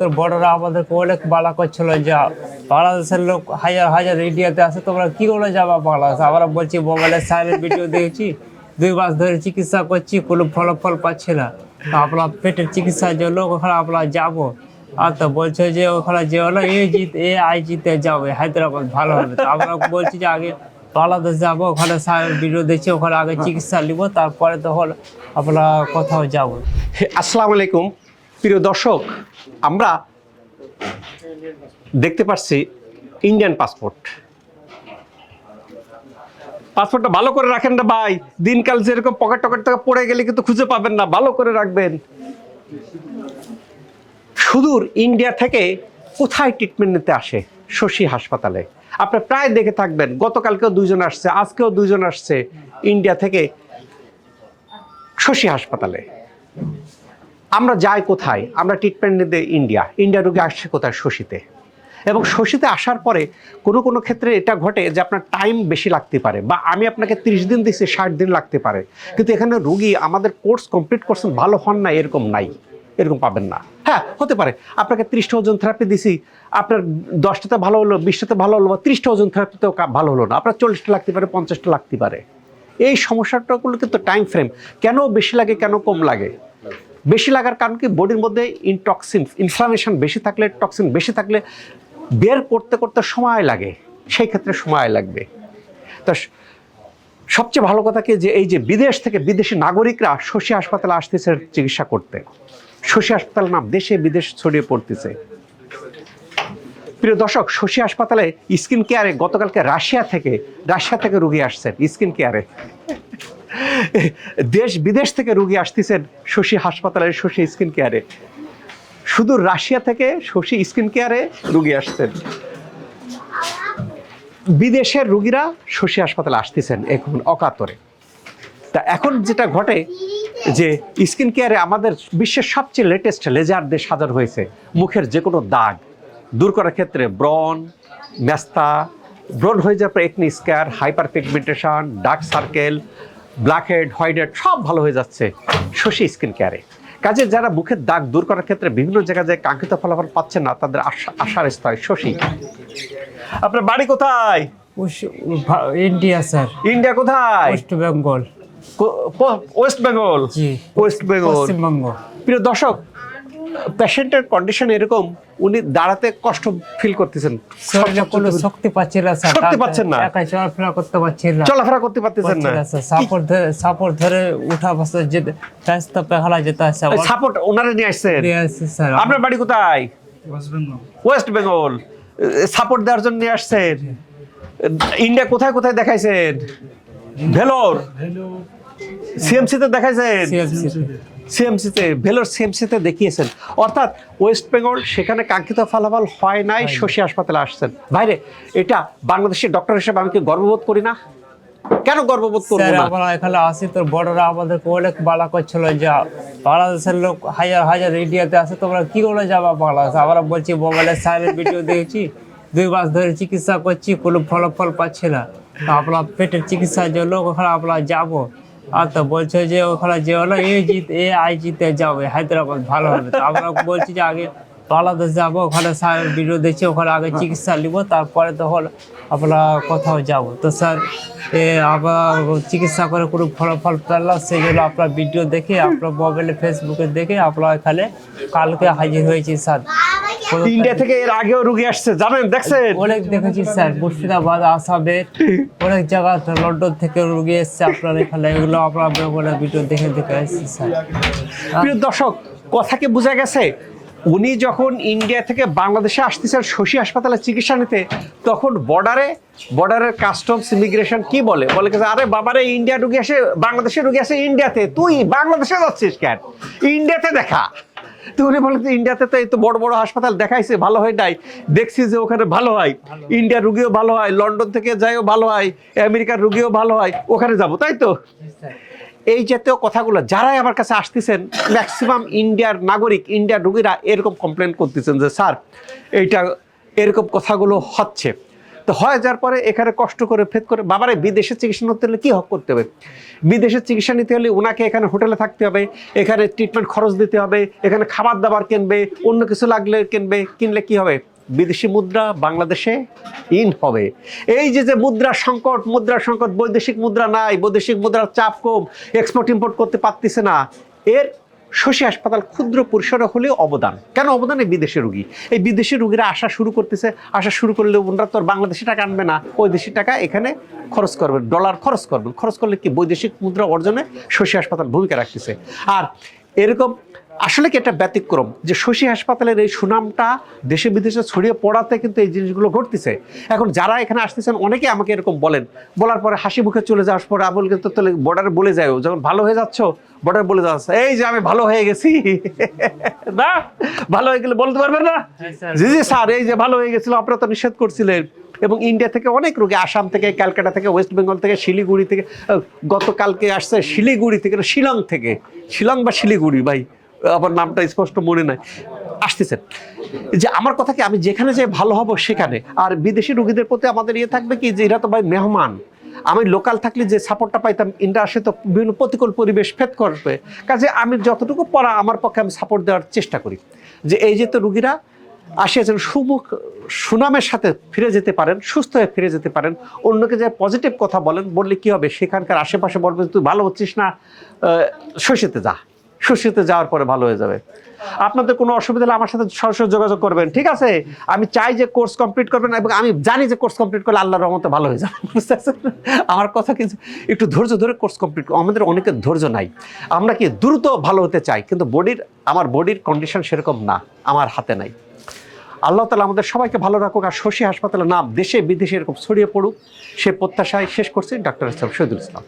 তোর বড়রা আমাদেরকে অনেক বালা করছিল যা বাংলাদেশের লোক হাজার হাজার ইন্ডিয়াতে আসে তোমরা কি করে যাবা বাংলাদেশ? আমরা বলছি, মোবাইলে সাইলেন্ট ভিডিও দেখেছি, দুই মাস ধরে চিকিৎসা করছি, কোনো ফলাফল পাচ্ছি না। আপনার পেটের চিকিৎসার জন্য ওখানে আমরা যাব। আর তো বলছে যে ওখানে যে হলো এ জিত, এ আই জিতে যাবে, হায়দ্রাবাদ ভালো হবে। তো আমরা বলছি যে আগে বাংলাদেশ যাব, ওখানে ভিডিও দেখছি, ওখানে আগে চিকিৎসা নিব, তারপরে তখন আমরা কোথাও যাব। আসসালামু আলাইকুম। প্রিয় দর্শক, আমরা দেখতে পাচ্ছি ইন্ডিয়ান পাসপোর্ট পাসপোর্টটা ভালো করে রাখেন না ভাই। দিনকাল যেরকম পকেট টকেট থেকে পড়ে গেলে কিন্তু খুঁজে পাবেন না, ভালো করে রাখবেন। সুদূর ইন্ডিয়া থেকে কোথায় ট্রিটমেন্ট নিতে আসে? শশী হাসপাতালে। আপনি প্রায় দেখে থাকবেন, গতকালকেও দুইজন আসছে, আজকেও দুইজন আসছে ইন্ডিয়া থেকে শশী হাসপাতালে। আমরা যাই কোথায়? আমরা ট্রিটমেন্ট নিতে ইন্ডিয়া ইন্ডিয়া রোগী আসছে কোথায়? শশীতে। এবং শশীতে আসার পরে কোনো কোনো ক্ষেত্রে এটা ঘটে যে আপনার টাইম বেশি লাগতে পারে বা আমি আপনাকে তিরিশ দিন দিচ্ছি ষাট দিন লাগতে পারে। কিন্তু এখানে রুগী আমাদের কোর্স কমপ্লিট করছেন, ভালো হন না, এরকম নাই। এরকম পাবেন না। হ্যাঁ হতে পারে। আপনাকে ত্রিশটা ওজন থেরাপি দিছি, আপনার দশটাতে ভালো হলো বিশটাতে ভালো হলো বা ত্রিশটা ওজন থেরাপিতেও ভালো হলো না। আপনার চল্লিশটা লাগতে পারে, পঞ্চাশটা লাগতে পারে। এই সমস্যাটাগুলো কিন্তু টাইম ফ্রেম কেন বেশি লাগে, কেন কম লাগে? বেশি লাগার কারণ কি? বডির মধ্যে ইনটক্সিন ইনফ্লামেশন বেশি থাকলে টক্সিন বেশি থাকলে বের করতে করতে সময় লাগে। সেই ক্ষেত্রে সময় লাগবে। তা সবচেয়ে ভালো কথা কি? যে এই যে বিদেশ থেকে বিদেশি নাগরিকরা শশী হাসপাতালে আসতেছে চিকিৎসা করতে। শশী হাসপাতাল নাম দেশে বিদেশ ছড়িয়ে পড়তেছে। প্রিয় দর্শক, শশী হাসপাতালে স্কিন কেয়ারে গতকালকে রাশিয়া থেকে রাশিয়া থেকে রুগী আসছেন স্কিন কেয়ারে। দেশ বিদেশ থেকে রুগী আসতেছেন শশী হাসপাতালের শশী স্কিন কেয়ারে। শুধু রাশিয়া থেকে শশী স্কিন কেয়ারে রুগী আসছেন। বিদেশের রুগীরা শশী হাসপাতালে আসতেছেন এখন অকাতরে। তা এখন যেটা ঘটে যে স্কিন কেয়ারে আমাদের বিশ্বের সবচেয়ে লেটেস্ট লেজার দিয়ে সাজানো হয়েছে মুখের যে কোনো দাগ। দূর করার ক্ষেত্রে ব্রন ম্যাস্তা ব্রন হয়ে যাওয়ার পর acne scar hyperpigmentation dark circle blackhead whitehead সব ভালো হয়ে যাচ্ছে শশী স্কিন কেয়ারে কাজে যারা মুখের দাগ দূর করার ক্ষেত্রে বিভিন্ন জায়গায় যে কাঙ্ক্ষিত ফলাফল পাচ্ছে না তাদের আশা আশার স্তয় শশী। আপনার বাড়ি কোথায়? India sir. ইন্ডিয়া কোথায়? West Bengal. West Bengal? West Bengal. Paschimbanga. প্রিয় দর্শক পেশেন্টের কন্ডিশন এরকম উনি দাঁড়াতে কষ্ট ফিল করতেছেন। শক্তি পাচ্ছি না শক্তি পাচ্ছেন না? একা চলাফেরা করতে পারছি না। চলাফেরা করতে পারতেছেন না। সাপোর্ট ধরে সাপোর্ট ধরে উঠা বসা যেতে রাস্তা পেখালা যেতে আসছে সাপোর্ট ওনারে নিয়ে আসছেন? স্যার। আপনার বাড়ি কোথায়? ওয়েস্ট বেঙ্গল সাপোর্ট দেওয়ার জন্য নিয়ে আসছেন? ইন্ডিয়া কোথায় কোথায় দেখাইছেন? ভেলোর? সিএমসিতে দেখাইছেন? CMC সিএমসিতে ভেলোর সিএমসিতে দেখিয়েছেন। অর্থাৎ ওয়েস্ট বেঙ্গল সেখানে কাঙ্ক্ষিত ফলাফল হয় নাই শশী হাসপাতালে আসছেন। ভাইরে এটা বাংলাদেশের ডক্টর হিসেবে আমি কি গর্ববোধ করি না? কেন গর্ববোধ করব না? আমরা এখানে আসি তোর বড়রা আমাদের অনেক বালা করছিল যা বাংলাদেশের লোক হাজার হাজার ইন্ডিয়াতে আসে তোমরা কি করে যাবা বাংলাদেশ? আমরা বলছি মোবাইলে সাইলেন্ট ভিডিও দেখেছি দুই মাস ধরে চিকিৎসা করছি কোনো ফলাফল পাচ্ছি না। আপনার পেটের চিকিৎসার জন্য ওখানে আমরা যাব। আর তো বলছে যে ওখানে যে হলো এ জিত, এ আই জিতে যাবে, হায়দ্রাবাদ ভালো হবে। তো আমরা বলছি যে আগে বাংলাদেশ যাব, ওখানে সাইলেন্ট ভিডিও দেখছি, ওখানে আগে চিকিৎসা নিব, তারপরে তখন আমরা কোথাও যাব। তো স্যার, এ আবার চিকিৎসা করে কোনো ফলাফল পেলাম সেই আপনার ভিডিও দেখে, আপনার মোবাইলে ফেসবুকে দেখে, আপনার এখানে কালকে হাজির হয়েছি স্যার। ইন্ডিয়া থেকে এর আগেও রুগী আসছে জানেন দেখছেন? অনেক দেখেছি স্যার মুর্শিদাবাদ আসামের অনেক জায়গা লন্ডন থেকে রুগী এসছে আপনার এখানে এগুলো আপনার বলে ভিডিও দেখে দেখে এসেছি স্যার। প্রিয় দর্শক কথা কি বোঝা গেছে? উনি যখন ইন্ডিয়া থেকে বাংলাদেশে আসতেছেন শশী হাসপাতালে চিকিৎসা নিতে তখন বর্ডারে বর্ডারের কাস্টমস ইমিগ্রেশন কি বলে? বলে কি আরে বাবারে ইন্ডিয়া রুগী আসে বাংলাদেশে রুগী আসে ইন্ডিয়াতে তুই বাংলাদেশে যাচ্ছিস কেন? ইন্ডিয়াতে দেখা। তো উনি বলে যে ইন্ডিয়াতে তো এই তো বড় বড় হাসপাতাল দেখাইছে ভালো হয় নাই। দেখছি যে ওখানে ভালো হয়। ইন্ডিয়ার রুগীও ভালো হয় লন্ডন থেকে যাইও ভালো হয় আমেরিকার রুগীও ভালো হয় ওখানে যাব তাই তো? এই জাতীয় কথাগুলো যারাই আমার কাছে আসতেছেন ম্যাক্সিমাম ইন্ডিয়ার নাগরিক ইন্ডিয়ার রুগীরা এরকম কমপ্লেন করতেছেন যে স্যার এইটা এরকম কথাগুলো হচ্ছে। তো হয়ে যাওয়ার পরে এখানে কষ্ট করে ফেদ করে, বাবারে, বিদেশে চিকিৎসা নিতে হলে কী হক করতে হবে? বিদেশে চিকিৎসা নিতে হলে ওনাকে এখানে হোটেলে থাকতে হবে, এখানে ট্রিটমেন্ট খরচ দিতে হবে, এখানে খাবার দাবার কিনবে, অন্য কিছু লাগলে কিনবে, কিনলে কি হবে? বিদেশি মুদ্রা বাংলাদেশে ইন হবে। এই যে যে মুদ্রা সংকট মুদ্রা সংকট, বৈদেশিক মুদ্রা নাই, বৈদেশিক মুদ্রার চাপ কম এক্সপোর্ট ইম্পোর্ট করতে পারতেছে না। এর শশী হাসপাতাল ক্ষুদ্র পরিসরে হলেও অবদান। কেন অবদান? বিদেশি রুগী। এই বিদেশি রুগীরা আসা শুরু করতেছে। আসা শুরু করলে ওনারা তো বাংলাদেশি টাকা আনবে না। ওই দেশি টাকা এখানে খরচ করবেন ডলার খরচ করবেন খরচ করলে কি বৈদেশিক মুদ্রা অর্জনে শশী হাসপাতাল ভূমিকা রাখতেছে? আর এরকম আসলে কি একটা ব্যতিক্রম? যে শশী হাসপাতালের এই সুনামটা দেশে বিদেশে ছড়িয়ে পড়াতে কিন্তু এই জিনিসগুলো ঘটতেছে। এখন যারা এখানে আসতেছেন অনেকে আমাকে এরকম বলেন। বলার পরে হাসি মুখে চলে যাওয়ার পরে আমি বলি কিন্তু তাহলে বর্ডারে বলে যায় যখন ভালো হয়ে যাচ্ছ বর্ডার বলে যাচ্ছে এই যে আমি ভালো হয়ে গেছি। না? ভালো হয়ে গেলে বলতে পারবেন না? জি জি স্যার এই যে ভালো হয়ে গেছিল আপনারা তো নিষেধ করছিলেন। এবং ইন্ডিয়া থেকে অনেক রোগী আসাম থেকে ক্যালকাটা থেকে ওয়েস্ট বেঙ্গল থেকে শিলিগুড়ি থেকে গতকালকে আসছে শিলিগুড়ি থেকে শিলং থেকে। শিলং বা শিলিগুড়ি ভাই। আমার নামটা স্পষ্ট মনে নাই। আসতেছেন। যে আমার কথা কি আমি যেখানে যে ভালো হব সেখানে? আর বিদেশি রোগীদের প্রতি আমাদের ইয়ে থাকবে কি যে এরা তো ভাই মেহমান। আমি লোকাল থাকলে যে সাপোর্টটা পাইতাম ইন্ডিয়া আসে তো বিভিন্ন প্রতিকূল পরিবেশ ফেদ করবে। কাজে আমি যতটুকু পড়া আমার পক্ষে আমি সাপোর্ট দেওয়ার চেষ্টা করি। যে এই যে তো রুগীরা আসিয়াছেন সুমুখ সুনামের সাথে ফিরে যেতে পারেন, সুস্থ হয়ে ফিরে যেতে পারেন, অন্যকে যে পজিটিভ কথা বলেন, বললে কি হবে? সেখানকার আশেপাশে বলবে, তুই ভালো হচ্ছিস না শশীতে যা। শশীতে যাওয়ার পরে ভালো হয়ে যাবে। আপনাদের কোনো অসুবিধা হলে আমার সাথে সরাসরি যোগাযোগ করবেন, ঠিক আছে? আমি চাই যে কোর্স কমপ্লিট করবেন এবং আমি জানি যে কোর্স কমপ্লিট করলে আল্লাহর রহমতে ভালো হয়ে যাবে, বুঝতে পারছেন? আমার কথা কিন্তু একটু ধৈর্য ধরে কোর্স কমপ্লিট আমাদের অনেকের ধৈর্য নাই। আমরা কি দ্রুত ভালো হতে চাই? কিন্তু বডির, আমার বডির কন্ডিশন সেরকম না, আমার হাতে নাই। আল্লাহ তালা আমাদের সবাইকে ভালো রাখুক আর শশী হাসপাতালের নাম দেশে বিদেশে এরকম ছড়িয়ে পড়ুক। সে প্রত্যাশায় শেষ করছে, ডাক্তার ইসলাম শহীদুল ইসলাম।